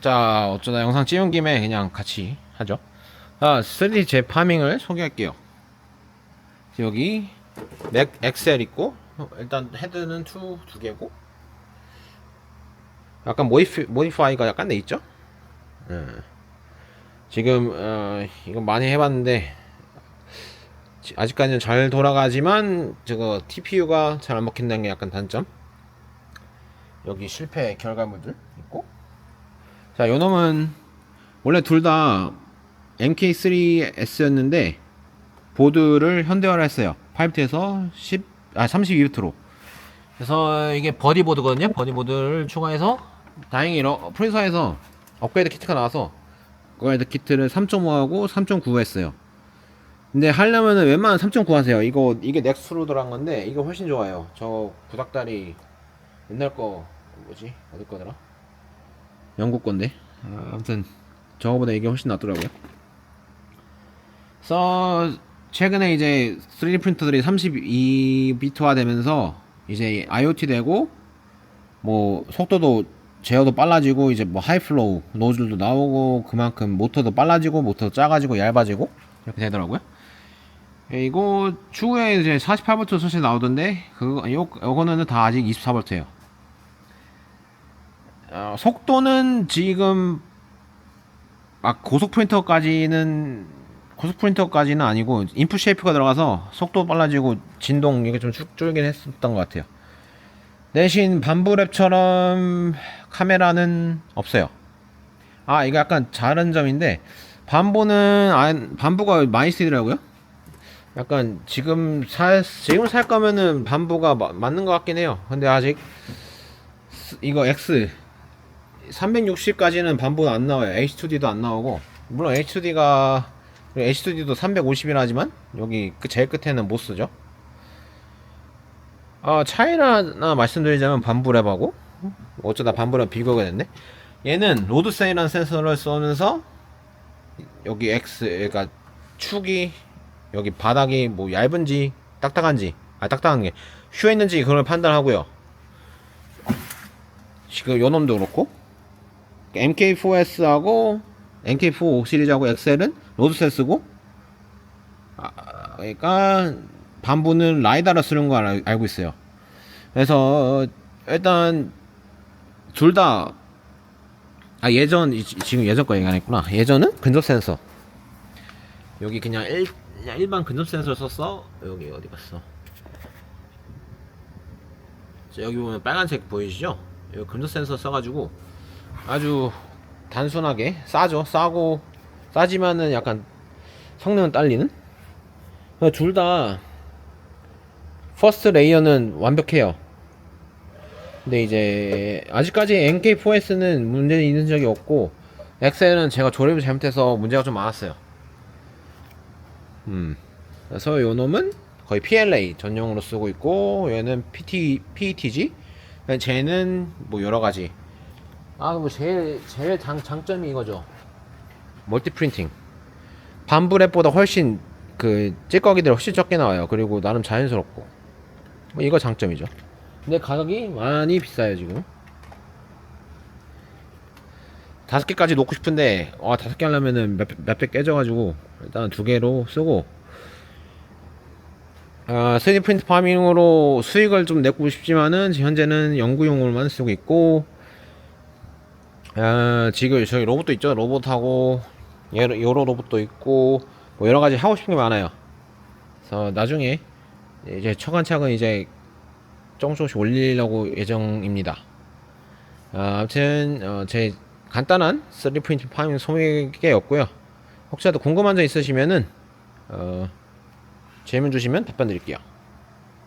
자, 어쩌다 영상 찍은 김에 그냥 같이 하죠. 아, 3D 제 파밍을 소개할게요. 여기 맥 엑셀 있고 어, 일단 헤드는 투두 개고 약간 모디피, 모디파이가 약간 돼 있죠? 예. 지금 어, 이거 많이 해봤는데 지- 아직까지는 잘 돌아가지만 저거 TPU가 잘 안 먹힌다는 게 약간 단점. 여기 실패 결과물들 있고. 자, 요 놈은 원래 둘 다 MK3S였는데 보드를 현대화를 했어요. 8비트에서 10, 아 32비트로. 그래서 이게 버디 보드거든요. 버디 보드를 추가해서 다행히 러, 프린서에서 업그레이드 키트가 나와서 업그레이드 키트를 3.5하고 3.9 했어요. 근데 하려면은 웬만하면 3.9 하세요. 이거 이게 들어간 건데 이거 훨씬 좋아요. 저 구닥다리 옛날 거 뭐지 어디 거더라? 영국 건데. 아, 아무튼 저거보다 이게 훨씬 낫더라고요. 그래서 최근에 이제 3D 프린터들이 32비트화 되면서 이제 IoT 되고 뭐 속도도 제어도 빨라지고 이제 뭐 하이플로우 노즐도 나오고 그만큼 모터도 빨라지고 모터도 작아지고 얇아지고 이렇게 되더라고요. 예, 이거 추후에 이제 48V 소식 나오던데 그거 요 요거는 다 아직 24V예요. 어, 속도는 지금 막 고속 프린터까지는 고속 프린터까지는 아니고 인풋 쉐이프가 들어가서 속도 빨라지고 진동 이게 좀 쭉 줄긴 했었던 것 같아요. 대신 반부 랩처럼 카메라는 없어요. 아 이거 약간 다른 점인데 반부는 안, 반부가 많이 쓰이더라고요. 약간 지금 살 지금 살 거면은 반부가 마- 맞는 것 같긴 해요. 근데 아직 스- 이거 X 360까지는 반부는 안 나와요. H2D도 안 나오고 물론 H2D가 H2D도 350이라 하지만 여기 그 제일 끝에는 못 쓰죠. 아 차이나 말씀드리자면 반부랩하고 어쩌다 반부랩 비교가 됐네. 얘는 로드셀이라는 센서를 쏘면서 여기 X 그러니까 축이 여기 바닥이 뭐 얇은지 딱딱한지 아 딱딱한 게 휘어 있는지 그걸 판단하고요. 지금 요 놈도 그렇고 MK4S하고 MK4 시리즈하고 엑셀은 로드셀 쓰고 아, 그러니까 반부는 라이다를 쓰는 거 알, 알고 있어요. 그래서 일단 둘 다 아 예전 이- 지금 예전 거 얘기하겠구나. 예전은 근접 센서 여기 그냥 일, 일반 근접 센서를 썼어. 여기 어디? 자, 여기 보면 빨간색 보이시죠? 여기 근접 센서 써가지고 아주 단순하게 싸죠. 싸고 싸지만은 약간 성능은 딸리는. 둘 다 퍼스트 레이어는 완벽해요. 근데 이제 아직까지 NK4S는 문제는 있는 적이 없고 엑셀은 제가 조립을 잘못해서 문제가 좀 많았어요. 음. 그래서 요 놈은 거의 PLA 전용으로 쓰고 있고 얘는 PT PETG. 쟤는 뭐 여러 가지. 아, 뭐 제일 제일 장, 장점이 이거죠. 멀티 프린팅. 반브랩보다 훨씬 그 찌꺼기들이 훨씬 적게 나와요. 그리고 나름 자연스럽고. 뭐 이거 장점이죠. 근데 가격이 많이 비싸요 지금. 다섯 개까지 놓고 싶은데 와 다섯 개 하려면은 몇백 깨져가지고 일단 두 개로 쓰고 아, 3D 프린트 파밍으로 수익을 좀 내고 싶지만은 현재는 연구용으로만 쓰고 있고 아, 지금 저기 로봇도 있죠? 로봇하고 여러, 여러 로봇도 있고 뭐 여러 가지 하고 싶은 게 많아요. 그래서 나중에 이제 차근차근 이제 조금 조금씩 올리려고 예정입니다. 아, 아무튼 어, 제 간단한 3D 프린트 파밍 소개였고요. 혹시라도 궁금한 점 있으시면은 어, 질문 주시면 답변 드릴게요.